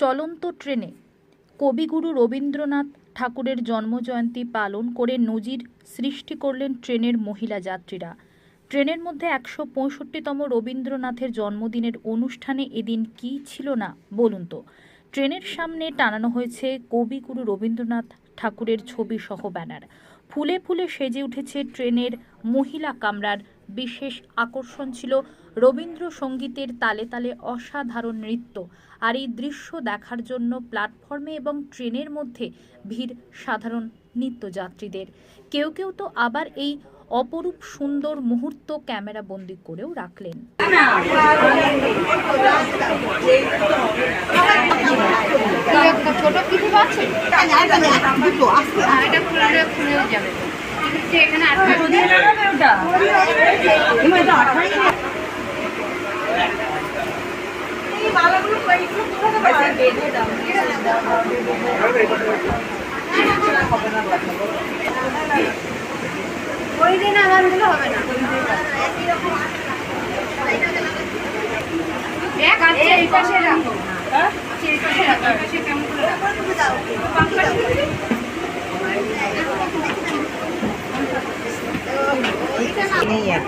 চলন্ত ট্রেনে কবিগুরু রবীন্দ্রনাথ ঠাকুরের জন্মজয়ন্তী পালন করে নজির সৃষ্টি করলেন ট্রেনের মহিলা যাত্রীরা। ট্রেনের মধ্যে একশো পঁয়ষট্টিতম রবীন্দ্রনাথের জন্মদিনের অনুষ্ঠানে এদিন কী ছিল না বলুন তো। ট্রেনের সামনে টানানো হয়েছে কবিগুরু রবীন্দ্রনাথ ঠাকুরের ছবি সহ ব্যানার। ফুলে ফুলে সেজে উঠেছে ট্রেনের মহিলা কামরার বিশেষ আকর্ষণ ছিল রবীন্দ্রসঙ্গীতের তালে তালে অসাধারণ নৃত্য আর এই দৃশ্য দেখার জন্য প্ল্যাটফর্মে এবং ট্রেনের মধ্যে ভিড় সাধারণ নিত্যযাত্রীদের। কেউ কেউ তো আবার এই অপরূপ সুন্দর মুহূর্ত ক্যামেরা বন্দি করেও রাখলেন। ছোট কিছু আছে ওই দিন আমার দিলে হবে না। এক আছে এই পাশে রাখো। এই পাশে রাখো এই কেমন করে রাখো? নেই একেবারে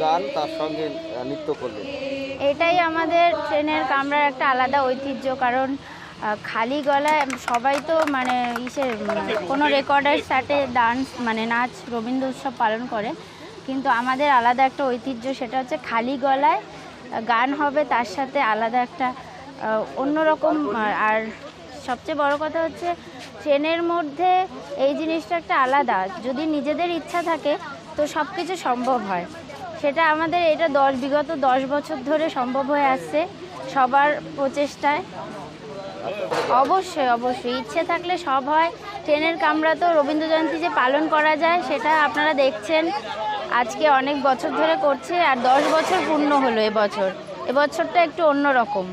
গান তার সঙ্গে নৃত্য এটাই আমাদের ট্রেনের কামরার একটা আলাদা ঐতিহ্য কারণ খালি গলায় সবাই তো মানে ইসের কোনো রেকর্ডের সাথে ডান্স মানে নাচ, রবীন্দ্র উৎসব পালন করে। কিন্তু আমাদের আলাদা একটা ঐতিহ্য, সেটা হচ্ছে খালি গলায় গান হবে, তার সাথে আলাদা একটা অন্যরকম আর সবচেয়ে বড় কথা হচ্ছে, ট্রেনের মধ্যে এই জিনিসটা একটা আলাদা। যদি নিজেদের ইচ্ছা থাকে, তো সব কিছু সম্ভব হয়। সেটা আমাদের, এটা দশ, বিগত দশ বছর ধরে সম্ভব হয়ে আসছে সবার প্রচেষ্টায়। অবশ্যই অবশ্যই। ইচ্ছে থাকলে সব হয়। ট্রেনের কামরা তো রবীন্দ্র জয়ন্তী যে পালন করা যায়, সেটা আপনারা দেখছেন। আজকে অনেক বছর ধরে করছে আর দশ বছর পূর্ণ হলো এবছর। এবছরটা একটু অন্যরকম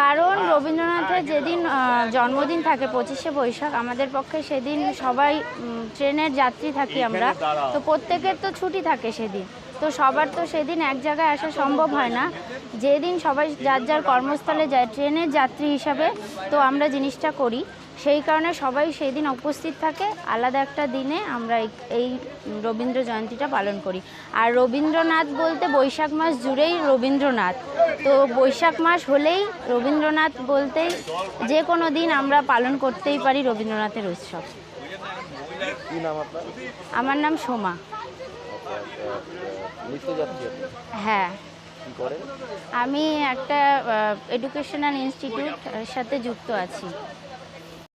কারণ রবীন্দ্রনাথের যেদিন জন্মদিন থাকে, পঁচিশে বৈশাখ, আমাদের পক্ষে সেদিন সবাই ট্রেনের যাত্রী থাকি আমরা। তো প্রত্যেকের তো ছুটি থাকে সেদিন। তো সবার তো সেদিন এক জায়গায় আসা সম্ভব হয় না। যেদিন সবাই যার যার কর্মস্থলে যায় ট্রেনের যাত্রী হিসাবে তো আমরা জিনিসটা করি। সেই কারণে সবাই সেই দিন উপস্থিত থাকে। আলাদা একটা দিনে আমরা এই- রবীন্দ্র জয়ন্তীটা পালন করি। আর রবীন্দ্রনাথ বলতে বৈশাখ মাস জুড়েই রবীন্দ্রনাথ। তো বৈশাখ মাস হলেই রবীন্দ্রনাথ বলতেই যে কোনো দিন আমরা পালন করতেই পারি রবীন্দ্রনাথের উৎসব। আমার নাম সোমা। হ্যাঁ। আমি একটা এডুকেশনাল ইনস্টিটিউট সাথে যুক্ত আছি।